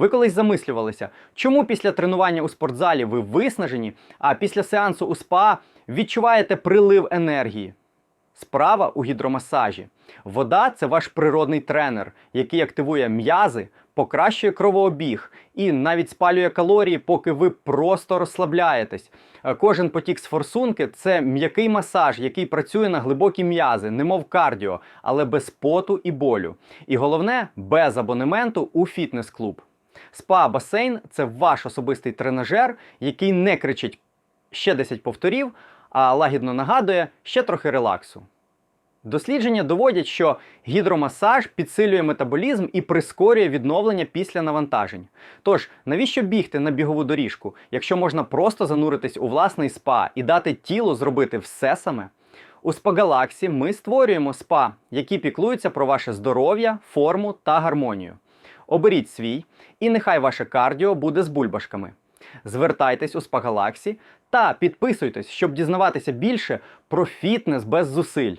Ви колись замислювалися, чому після тренування у спортзалі ви виснажені, а після сеансу у СПА відчуваєте прилив енергії? Справа у гідромасажі. Вода це ваш природний тренер, який активує м'язи, покращує кровообіг і навіть спалює калорії, поки ви просто розслабляєтесь. Е, Кожен потік з форсунки це м'який масаж, який працює на глибокі м'язи, немов кардіо, але без поту і болю. І головне, без абонементу у фітнес-клуб. Спа басейн це ваш особистий тренажер, який не кричить ще 10 повторів, а лагідно нагадує ще трохи релаксу. Дослідження доводять, що гідромасаж підсилює метаболізм і прискорює відновлення після навантажень. Тож, навіщо бігти на бігову доріжку, якщо можна просто зануритись у власний спа і дати тілу зробити все саме? У Спагалаксі ми створюємо спа, які піклуються про ваше здоров'я, форму та гармонію. Оберіть свій, і нехай ваше кардіо буде з бульбашками. Звертайтесь у Спагалаксі та підписуйтесь, щоб дізнаватися більше про фітнес без зусиль.